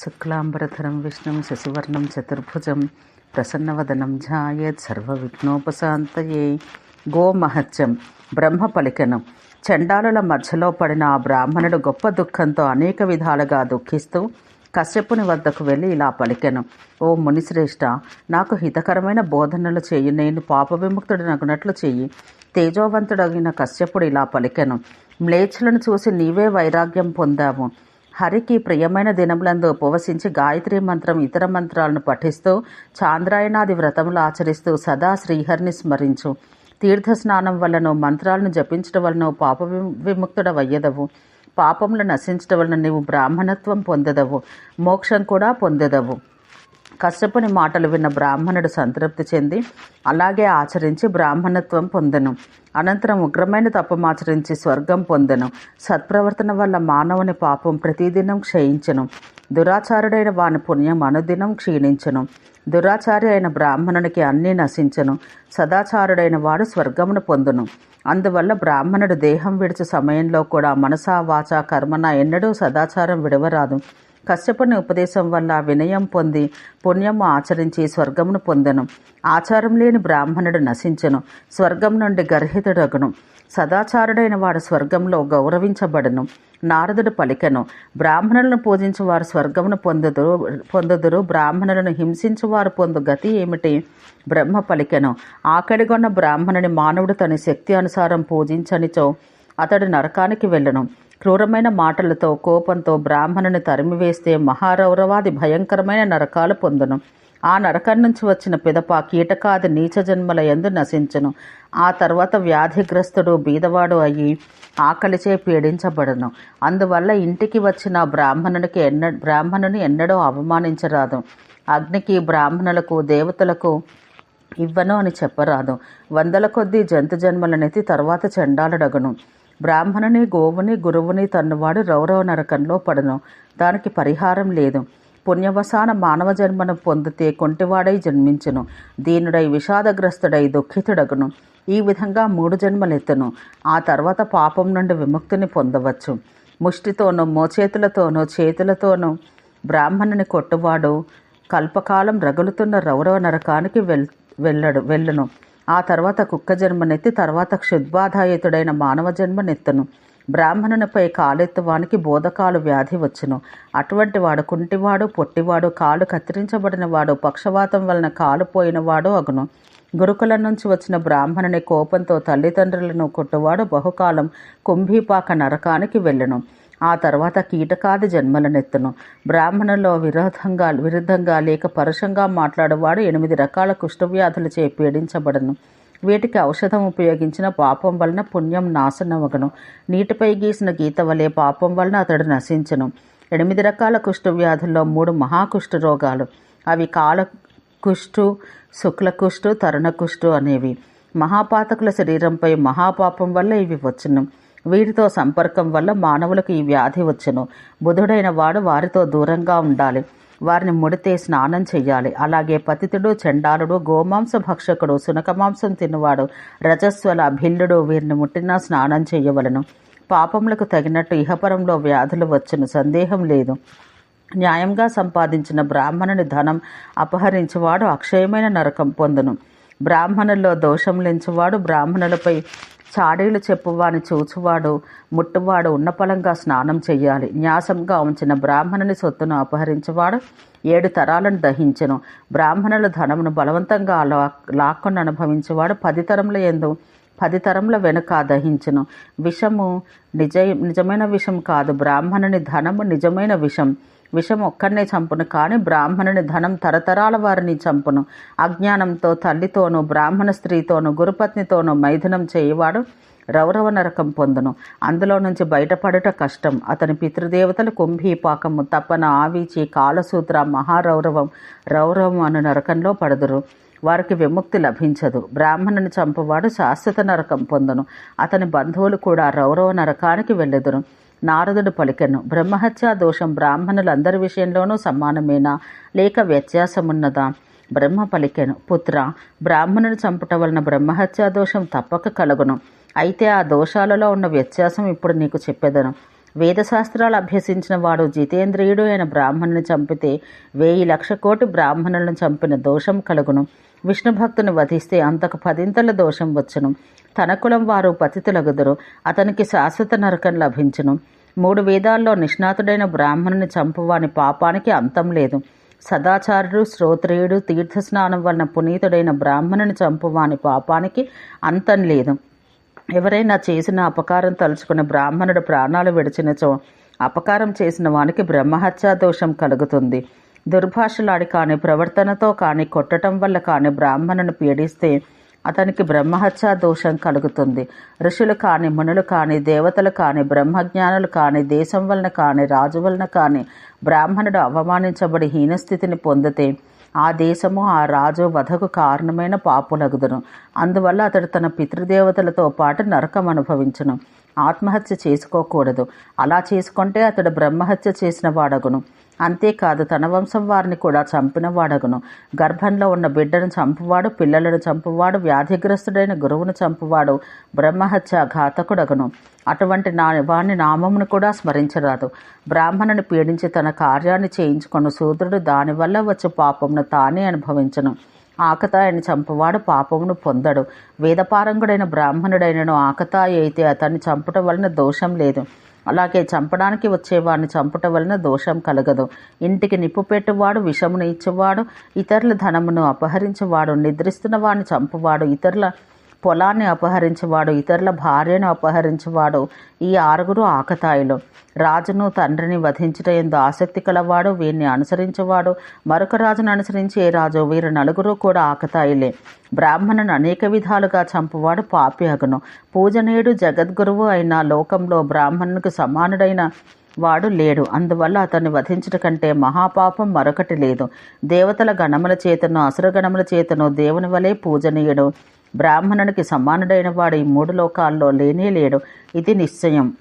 శుక్లాంబరధరం విష్ణుం శశివర్ణం చతుర్భుజం ప్రసన్నవదనం ఝాయేత్ సర్వవిఘ్నోపశాంతయే గోమహత్యం బ్రహ్మ పలికెను చండాలుల మధ్యలో పడిన ఆ బ్రాహ్మణుడు గొప్ప దుఃఖంతో అనేక విధాలుగా దుఃఖిస్తూ కశ్యపుని వద్దకు వెళ్ళి ఇలా పలికెను. ఓ మునిశ్రేష్ఠ నాకు హితకరమైన బోధనలు చేయి నేను పాప విముక్తుడినగునట్లు చెయ్యి. తేజోవంతుడగిన కశ్యపుడు ఇలా పలికెను. మ్లేచ్ఛలను చూసి నీవే వైరాగ్యం పొందాము హరికి ప్రియమైన దినములందు ఉపవసించి గాయత్రి మంత్రం ఇతర మంత్రాలను పఠిస్తూ చాంద్రాయణాది వ్రతములు ఆచరిస్తూ సదా శ్రీహరిని స్మరించు. తీర్థ స్నానం వలన మంత్రాలను జపించడం వలన పాప విముక్తుడవయ్యదవు. పాపములు నశించడం వలన నీవు బ్రాహ్మణత్వం పొందదవు. మోక్షం కూడా పొందదవు. కశ్యపుని మాటలు విన్న బ్రాహ్మణుడు సంతృప్తి చెంది అలాగే ఆచరించి బ్రాహ్మణత్వం పొందెను. అనంతరం ఉగ్రమైన తపమాచరించి స్వర్గం పొందెను. సత్ప్రవర్తన వల్ల మానవుని పాపం ప్రతిదినం క్షయించెను. దురాచారుడైన వాని పుణ్యం అనుదినం క్షీణించెను. దురాచారి అయిన బ్రాహ్మణునికి అన్నీ నశించెను. సదాచారుడైన వాడు స్వర్గమును పొందును. అందువల్ల బ్రాహ్మణుడు దేహం విడిచే సమయంలో కూడా మనసా వాచ కర్మన ఎన్నడూ సదాచారం విడవరాదు. కశ్యపుని ఉపదేశం వల్ల వినయం పొంది పుణ్యము ఆచరించి స్వర్గమును పొందెను. ఆచారం లేని బ్రాహ్మణుడు నశించెను. స్వర్గం నుండి గర్హితుడగును. సదాచారుడైన వాడు స్వర్గంలో గౌరవించబడను. నారదుడు పలికెను. బ్రాహ్మణులను పూజించు వారు స్వర్గమును పొందుదురు పొందుదురు. బ్రాహ్మణులను హింసించు వారు పొందు గతి ఏమిటి? బ్రహ్మ పలికెను. ఆకడిగొన్న బ్రాహ్మణుని మానవుడు తన శక్తి అనుసారం పూజించనిచో అతడు నరకానికి వెళ్ళను. క్రూరమైన మాటలతో కోపంతో బ్రాహ్మణుని తరిమివేస్తే మహారౌరవాది భయంకరమైన నరకాలు పొందును. ఆ నరకం నుంచి వచ్చిన పిదప కీటకాది నీచ జన్మల ఎందు నశించును. ఆ తర్వాత వ్యాధిగ్రస్తుడు బీదవాడు అయి ఆకలిచే పీడించబడును. అందువల్ల ఇంటికి వచ్చిన బ్రాహ్మణునికి ఎన్న బ్రాహ్మణుని ఎన్నడూ అవమానించరాదు. అగ్నికి బ్రాహ్మణులకు దేవతలకు ఇవ్వను అని చెప్పరాదు. వందల కొద్దీ జంతు జన్మలనెత్తి తర్వాత చెండాలడగను. బ్రాహ్మణుని గోవుని గురువుని తన్నువాడు రౌరవ నరకంలో పడను. దానికి పరిహారం లేదు. పుణ్యవసాన మానవ జన్మను పొందితే కొంటివాడై జన్మించును. దీనుడై విషాదగ్రస్తుడై దుఃఖితుడగును. ఈ విధంగా మూడు జన్మలెత్తును. ఆ తర్వాత పాపం నుండి విముక్తిని పొందవచ్చు. ముష్టితోనూ మోచేతులతోనూ చేతులతోనూ బ్రాహ్మణుని కొట్టువాడు కల్పకాలం రగులుతున్న రౌరవ నరకానికి వెల్ వెళ్ళడు వెళ్ళును. ఆ తర్వాత కుక్క జన్మనెత్తి తర్వాత క్షుద్బాధాయుతుడైన మానవ జన్మనెత్తును. బ్రాహ్మణునిపై కాలెత్తువానికి బోధకాలు వ్యాధి వచ్చును. అటువంటి వాడు కుంటివాడు పొట్టివాడు కాలు కత్తిరించబడిన వాడు పక్షవాతం వలన కాలు పోయినవాడు అగును. గురుకుల నుంచి వచ్చిన బ్రాహ్మణుని కోపంతో తల్లిదండ్రులను కొట్టువాడు బహుకాలం కుంభీపాక నరకానికి వెళ్ళును. ఆ తర్వాత కీటకాది జన్మలనెత్తును బ్రాహ్మణుల్లో విరోధంగా విరుద్ధంగా లేక పరుషంగా మాట్లాడేవాడు ఎనిమిది రకాల కుష్ఠవ్యాధులు చే పీడించబడను. వీటికి ఔషధం ఉపయోగించిన పాపం వలన పుణ్యం నాశనమగను. నీటిపై గీసిన గీత వలె పాపం వలన అతడు నశించను. ఎనిమిది రకాల కుష్ఠవ్యాధుల్లో మూడు మహాకుష్ఠ రోగాలు. అవి కాల కుష్ఠు శుక్లకుష్ఠు తరుణకుష్ఠు అనేవి. మహాపాతకుల శరీరంపై మహాపాపం వల్ల ఇవి వచ్చును. వీరితో సంపర్కం వల్ల మానవులకు ఈ వ్యాధి వచ్చును. బుధుడైన వాడు వారితో దూరంగా ఉండాలి. వారిని ముడితే స్నానం చేయాలి అలాగే పతితుడు చండాలుడు గోమాంస భక్షకుడు సునకమాంసం తిన్నవాడు రజస్వల భిల్లుడు వీరిని ముట్టినా స్నానం చేయవలను పాపములకు తగినట్టు ఇహపరంలో వ్యాధులు వచ్చును. సందేహం లేదు. న్యాయంగా సంపాదించిన బ్రాహ్మణుని ధనం అపహరించువాడు అక్షయమైన నరకం పొందును. బ్రాహ్మణుల్లో దోషం లేనివాడు బ్రాహ్మణులపై చాడీలు చెప్పువాని చూచువాడు ముట్టువాడు ఉన్నపలంగా స్నానం చెయ్యాలి. న్యాసంగా ఉంచిన బ్రాహ్మణుని సొత్తును అపహరించేవాడు ఏడు తరాలను దహించెను. బ్రాహ్మణుల ధనమును బలవంతంగా లాక్కొని అనుభవించేవాడు పది తరముల ఎందు పది తరముల వెనుక దహించును. విషము నిజ నిజమైన విషం కాదు. బ్రాహ్మణుని ధనము నిజమైన విషం. విషం ఒక్కరినే చంపును కానీ బ్రాహ్మణుని ధనం తరతరాల వారిని చంపును. అజ్ఞానంతో తల్లితోనూ బ్రాహ్మణ స్త్రీతోనూ గురుపత్నితోనూ మైథునం చేయవాడు రౌరవ నరకం పొందును. అందులో నుంచి బయటపడుట కష్టం. అతని పితృదేవతలు కుంభీపాకము తప్పన ఆవీచి కాలసూత్ర మహారౌరవం రౌరవం అను నరకంలో పడుదురు. వారికి విముక్తి లభించదు. బ్రాహ్మణుని చంపువాడు శాశ్వత నరకం పొందును. అతని బంధువులు కూడా రౌరవ నరకానికి వెళ్ళెదురు. నారదుడు పలికెను. బ్రహ్మహత్యా దోషం బ్రాహ్మణులందరి విషయంలోనూ సమానమేనా? లేక వ్యత్యాసమున్నదా? బ్రహ్మ పలికెను. పుత్ర బ్రాహ్మణుని చంపుట వలన బ్రహ్మహత్యా దోషం తప్పక కలుగును. అయితే ఆ దోషాలలో ఉన్న వ్యత్యాసం ఇప్పుడు నీకు చెప్పెదను. వేదశాస్త్రాలు అభ్యసించిన వాడు జితేంద్రియుడు అయిన బ్రాహ్మణుని చంపితే వేయి లక్ష కోటి బ్రాహ్మణులను చంపిన దోషం కలుగును. విష్ణు భక్తుని వధిస్తే అంతకు పదింతల దోషం వచ్చును. తన కులం వారు పతితులగుదురు. అతనికి శాశ్వత నరకం లభించును. మూడు వేదాల్లో నిష్ణాతుడైన బ్రాహ్మణుని చంపువాని పాపానికి అంతం లేదు. సదాచారుడు శ్రోత్రియుడు తీర్థస్నానం వలన పునీతుడైన బ్రాహ్మణుని చంపువాని పాపానికి అంతం లేదు. ఎవరైనా చేసిన అపకారం తలుచుకుని బ్రాహ్మణుడు ప్రాణాలు విడిచినచో అపకారం చేసిన వానికి బ్రహ్మహత్యా దోషం కలుగుతుంది. దుర్భాషలాడి కాని ప్రవర్తనతో కాని కొట్టడం వల్ల కాని బ్రాహ్మణుని పీడిస్తే అతనికి బ్రహ్మహత్యా దోషం కలుగుతుంది. ఋషులు కాని మునులు కాని దేవతలు కాని బ్రహ్మజ్ఞానులు కాని దేశం వలన కాని రాజు వలన కాని బ్రాహ్మణుడు అవమానించబడి హీనస్థితిని పొందితే ఆ దేశము ఆ రాజు వధకు కారణమైన పాపులగుదును. అందువల్ల అతడు తన పితృదేవతలతో పాటు నరకం అనుభవించును. ఆత్మహత్య చేసుకోకూడదు. అలా చేసుకుంటే అతడు బ్రహ్మహత్య చేసిన వాడగును. అంతేకాదు తన వంశం వారిని కూడా చంపినవాడగును. గర్భంలో ఉన్న బిడ్డను చంపువాడు పిల్లలను చంపువాడు వ్యాధిగ్రస్తుడైన గురువును చంపువాడు బ్రహ్మహత్య ఘాతకుడగును. అటువంటి నా వాణ్ణి నామమును కూడా స్మరించరాదు. బ్రాహ్మణుని పీడించి తన కార్యాన్ని చేయించుకున్న శూద్రుడు దానివల్ల వచ్చే పాపమును తానే అనుభవించను. ఆకతాయిని చంపువాడు పాపమును పొందడు. వేదపారంగుడైన బ్రాహ్మణుడైనను ఆకతాయి అయితే అతన్ని చంపటం వలన దోషం లేదు. అలాగే చంపడానికి వచ్చేవాడిని చంపుట వలన దోషం కలగదు. ఇంటికి నిప్పు పెట్టువాడు విషమును ఇచ్చేవాడు ఇతరుల ధనమును అపహరించేవాడు నిద్రిస్తున్న వాడిని చంపువాడు ఇతరుల పొలాన్ని అపహరించేవాడు ఇతరుల భార్యను అపహరించేవాడు ఈ ఆరుగురు ఆకతాయిలు. రాజును తండ్రిని వధించట ఎందు ఆసక్తి కలవాడు వీరిని అనుసరించేవాడు. మరొక రాజును అనుసరించే రాజు వీరు నలుగురు కూడా ఆకతాయిలే. బ్రాహ్మణుని అనేక విధాలుగా చంపువాడు పాపి అగును. పూజనీయుడు జగద్గురువు అయిన లోకంలో బ్రాహ్మణునికి సమానుడైన వాడు లేడు. అందువల్ల అతన్ని వధించుట కంటే మహాపాపం మరొకటి లేదు. దేవతల గణముల చేతను అసురగణముల చేతను దేవుని వలె పూజనీయుడు. బ్రాహ్మణునికి సమానుడైన వాడు ఈ మూడు లోకాల్లో లేనే లేడు. ఇది నిశ్చయం.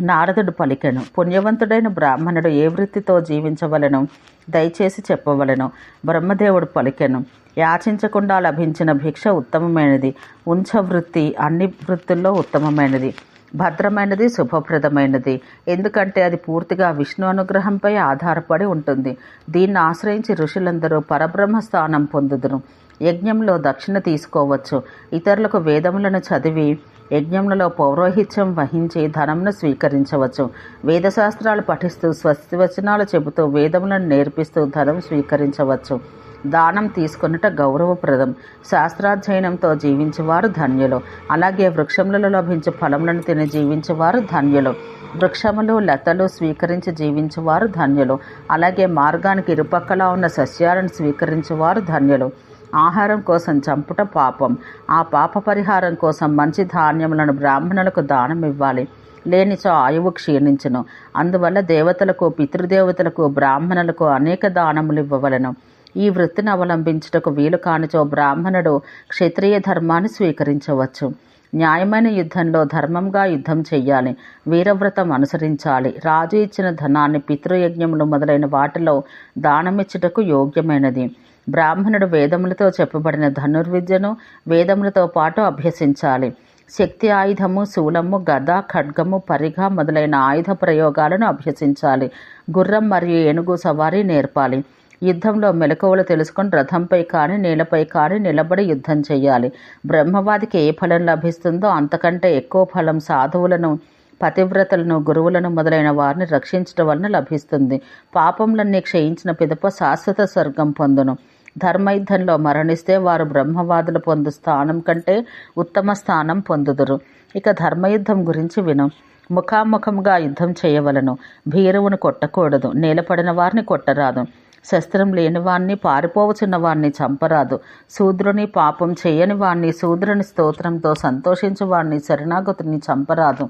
నారదుడు పలికెను. పుణ్యవంతుడైన బ్రాహ్మణుడు ఏ వృత్తితో జీవించవలను? దయచేసి చెప్పవలను. బ్రహ్మదేవుడు పలికెను. యాచించకుండా లభించిన భిక్ష ఉత్తమమైనది. ఉంచ వృత్తి అన్ని వృత్తుల్లో ఉత్తమమైనది. భద్రమైనది శుభప్రదమైనది. ఎందుకంటే అది పూర్తిగా విష్ణు అనుగ్రహంపై ఆధారపడి ఉంటుంది. దీన్ని ఆశ్రయించి ఋషులందరూ పరబ్రహ్మ స్థానం పొందుదురు. యజ్ఞంలో దక్షిణ తీసుకోవచ్చు. ఇతరులకు వేదములను చదివి యజ్ఞములలో పౌరోహిత్యం వహించి ధనంను స్వీకరించవచ్చు. వేదశాస్త్రాలు పఠిస్తూ స్వస్తి వచనాలు చెబుతూ వేదములను నేర్పిస్తూ ధనం స్వీకరించవచ్చు. దానం తీసుకొనుట గౌరవప్రదం. శాస్త్రాధ్యయనంతో జీవించేవారు ధన్యులు. అలాగే వృక్షములలో లభించే ఫలములను తిని జీవించేవారు ధన్యులు. వృక్షములు లతలు స్వీకరించి జీవించేవారు ధన్యులు. అలాగే మార్గానికి ఇరుపక్కల ఉన్న సస్యాలను స్వీకరించేవారు ధన్యులు. ఆహారం కోసం చంపుట పాపం. ఆ పాప పరిహారం కోసం మంచి ధాన్యములను బ్రాహ్మణులకు దానం ఇవ్వాలి. లేనిచో ఆయువు క్షీణించును. అందువల్ల దేవతలకు పితృదేవతలకు బ్రాహ్మణులకు అనేక దానములు ఇవ్వవలను. ఈ వృత్తిని అవలంబించుటకు వీలు కానిచో బ్రాహ్మణుడు క్షత్రియ ధర్మాన్ని స్వీకరించవచ్చు. న్యాయమైన యుద్ధంలో ధర్మంగా యుద్ధం చెయ్యాలి. వీరవ్రతం అనుసరించాలి. రాజు ఇచ్చిన ధనాన్ని పితృయజ్ఞములు మొదలైన వాటిలో దానమిచ్చుటకు యోగ్యమైనది. బ్రాహ్మణుడు వేదములతో చెప్పబడిన ధనుర్విద్యను వేదములతో పాటు అభ్యసించాలి. శక్తి ఆయుధము శూలము గద ఖడ్గము పరిగ మొదలైన ఆయుధ ప్రయోగాలను అభ్యసించాలి. గుర్రం మరియు ఏనుగు సవారీ నేర్పాలి. యుద్ధంలో మెలకువలు తెలుసుకొని రథంపై కానీ నేలపై కానీ నిలబడి యుద్ధం చేయాలి. బ్రహ్మవాదికి ఏ ఫలం లభిస్తుందో అంతకంటే ఎక్కువ ఫలం సాధువులను పతివ్రతలను గురువులను మొదలైన వారిని రక్షించడం వలన లభిస్తుంది. పాపములన్నీ క్షయించిన పిదప శాశ్వత స్వర్గం పొందును. ధర్మయుద్ధంలో మరణిస్తే వారు బ్రహ్మవాదులు పొందు స్థానం కంటే ఉత్తమ స్థానం పొందుదురు. ఇక ధర్మయుద్ధం గురించి విను. ముఖాముఖంగా యుద్ధం చేయవలను. భీరువును కొట్టకూడదు. నేలపడిన వారిని కొట్టరాదు. శస్త్రం లేని వాణ్ణి పారిపోవచున్న వాణ్ణి చంపరాదు. శూద్రుని పాపం చేయని వాణ్ణి శూద్రుని స్తోత్రంతో సంతోషించు వాణ్ణి శరణాగతుని చంపరాదు.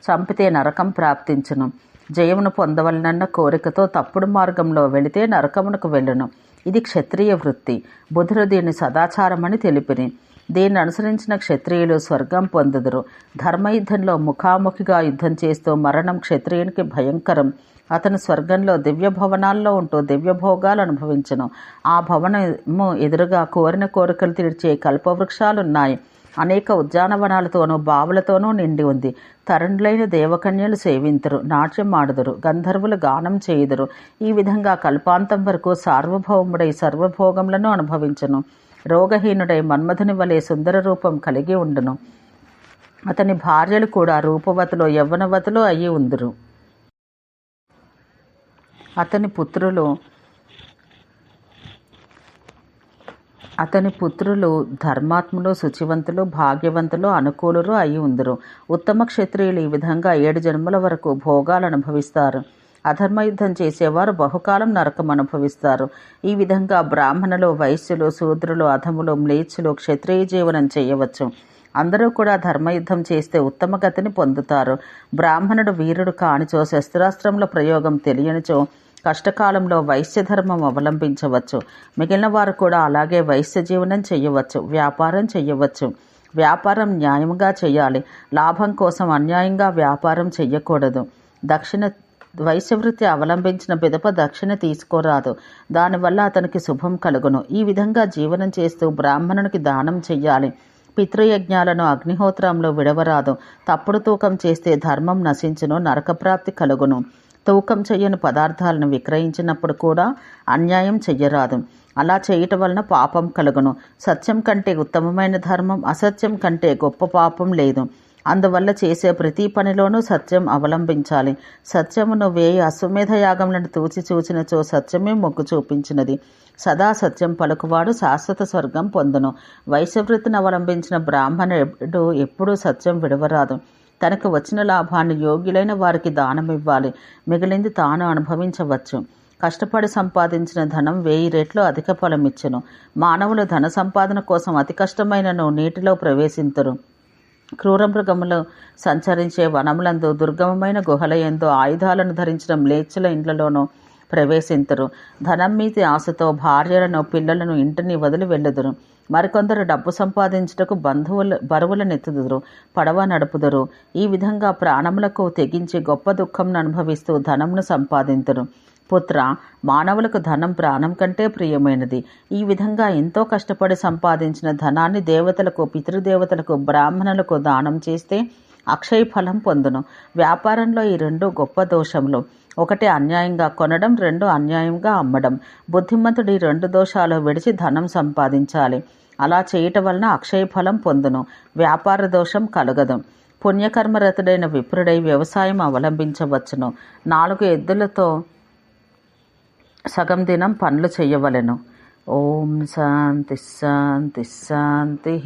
చంపితే నరకం ప్రాప్తించును. జయమును పొందవలనన్న కోరికతో తప్పుడు మార్గంలో వెళితే నరకమునకు వెళ్ళును. ఇది క్షత్రియ వృత్తి. బుధుడు దీన్ని సదాచారమని తెలిపిరి. దీన్ని అనుసరించిన క్షత్రియులు స్వర్గం పొందుదురు. ధర్మయుద్ధంలో ముఖాముఖిగా యుద్ధం చేస్తూ మరణం క్షత్రియునికి భయంకరం. అతను స్వర్గంలో దివ్య భవనాల్లో ఉంటూ దివ్య భోగాలు అనుభవించను. ఆ భవనము ఎదురుగా కోరిన కోరికలు తీర్చే కల్పవృక్షాలున్నాయి. అనేక ఉద్యానవనాలతోనూ బావులతోనూ నిండి ఉంది. తరుణులైన దేవకన్యలు సేవింతురు నాట్యం ఆడుదురు గంధర్వులు గానం చేయుదురు. ఈ విధంగా కల్పాంతం వరకు సార్వభౌముడై సర్వభోగములను అనుభవించను. రోగహీనుడై మన్మధుని వలె సుందర రూపం కలిగి ఉండును. అతని భార్యలు కూడా రూపవతులు యవ్వనవతులు అయి ఉందురు. అతని పుత్రులు అతని పుత్రులు ధర్మాత్ములు శుచివంతులు భాగ్యవంతులు అనుకూలురు అయి ఉందరు. ఉత్తమ క్షత్రియులు ఈ విధంగా ఏడు జన్మల వరకు భోగాలు అనుభవిస్తారు. అధర్మయుద్ధం చేసేవారు బహుకాలం నరకం అనుభవిస్తారు. ఈ విధంగా బ్రాహ్మణులు వైశ్యులు శూద్రులు అధములు మ్లేచ్చులు క్షత్రియ జీవనం చేయవచ్చు. అందరూ కూడా ధర్మయుద్ధం చేస్తే ఉత్తమ గతిని పొందుతారు. బ్రాహ్మణుడు వీరుడు కానిచో శస్త్రాస్త్రముల ప్రయోగం తెలియనిచో కష్టకాలంలో వైశ్య ధర్మం అవలంబించవచ్చు. మిగిలిన వారు కూడా అలాగే వైశ్య జీవనం చేయవచ్చు వ్యాపారం చేయవచ్చు. వ్యాపారం న్యాయంగా చేయాలి. లాభం కోసం అన్యాయంగా వ్యాపారం చేయకూడదు. దక్షిణ వైశ్యవృత్తి అవలంబించిన పిదప దక్షిణ తీసుకోరాదు. దానివల్ల అతనికి శుభం కలుగును. ఈ విధంగా జీవనం చేస్తూ బ్రాహ్మణునికి దానం చెయ్యాలి. పితృయజ్ఞాలను అగ్నిహోత్రంలో విడవరాదు. తప్పుడు తూకం చేస్తే ధర్మం నశించును నరకప్రాప్తి కలుగును. తూకం చెయ్యని పదార్థాలను విక్రయించినప్పుడు కూడా అన్యాయం చెయ్యరాదు. అలా చేయటం వలన పాపం కలుగును. సత్యం కంటే ఉత్తమమైన ధర్మం అసత్యం కంటే గొప్ప పాపం లేదు. అందువల్ల చేసే ప్రతి పనిలోనూ సత్యం అవలంబించాలి. సత్యమును వేయి అశ్వమేధ యాగములను తూచి చూచినచో సత్యమే మొగ్గు చూపించినది. సదా సత్యం పలుకువాడు శాశ్వత స్వర్గం పొందును. వైశ్యవృత్తిని అవలంబించిన బ్రాహ్మణుడు ఎప్పుడూ సత్యం విడవరాదు. తనకు వచ్చిన లాభాన్ని యోగ్యులైన వారికి దానం ఇవ్వాలి మిగిలింది తాను అనుభవించవచ్చు. కష్టపడి సంపాదించిన ధనం వెయ్యి రెట్లు అధిక ఫలమిచ్చును. మానవులు ధన సంపాదన కోసం అతి కష్టమైనను నీటిలో ప్రవేశింతురు. క్రూర మృగములు సంచరించే వనములందు దుర్గమమైన గుహలయందు ఆయుధాలను ధరించిన మ్లేచ్చుల ఇండ్లలోనూ ప్రవేశింతురు. ధనం మీది ఆశతో భార్యలను పిల్లలను ఇంటిని వదిలి వెళ్ళుదురు. మరికొందరు డబ్బు సంపాదించుటకు బంధువులు బరువులనెత్తుదురు పడవ నడుపుదురు. ఈ విధంగా ప్రాణములకు తెగించి గొప్ప దుఃఖంను అనుభవిస్తూ ధనమును సంపాదింతురు. పుత్ర మానవులకు ధనం ప్రాణం కంటే ప్రియమైనది. ఈ విధంగా ఎంతో కష్టపడి సంపాదించిన ధనాన్ని దేవతలకు పితృదేవతలకు బ్రాహ్మణులకు దానం చేస్తే అక్షయ ఫలం పొందును. వ్యాపారంలో ఈ రెండు గొప్ప దోషములు. ఒకటి అన్యాయంగా కొనడం రెండు అన్యాయంగా అమ్మడం. బుద్ధిమంతుడి రెండు దోషాలు విడిచి ధనం సంపాదించాలి. అలా చేయటం వలన అక్షయ ఫలం పొందును. వ్యాపార దోషం కలగదు. పుణ్యకర్మరతుడైన విప్రుడై వ్యవసాయం అవలంబించవచ్చును. నాలుగు ఎద్దులతో సగం దినం పనులు చేయవలెను. ఓం శాంతి శాంతి శాంతి.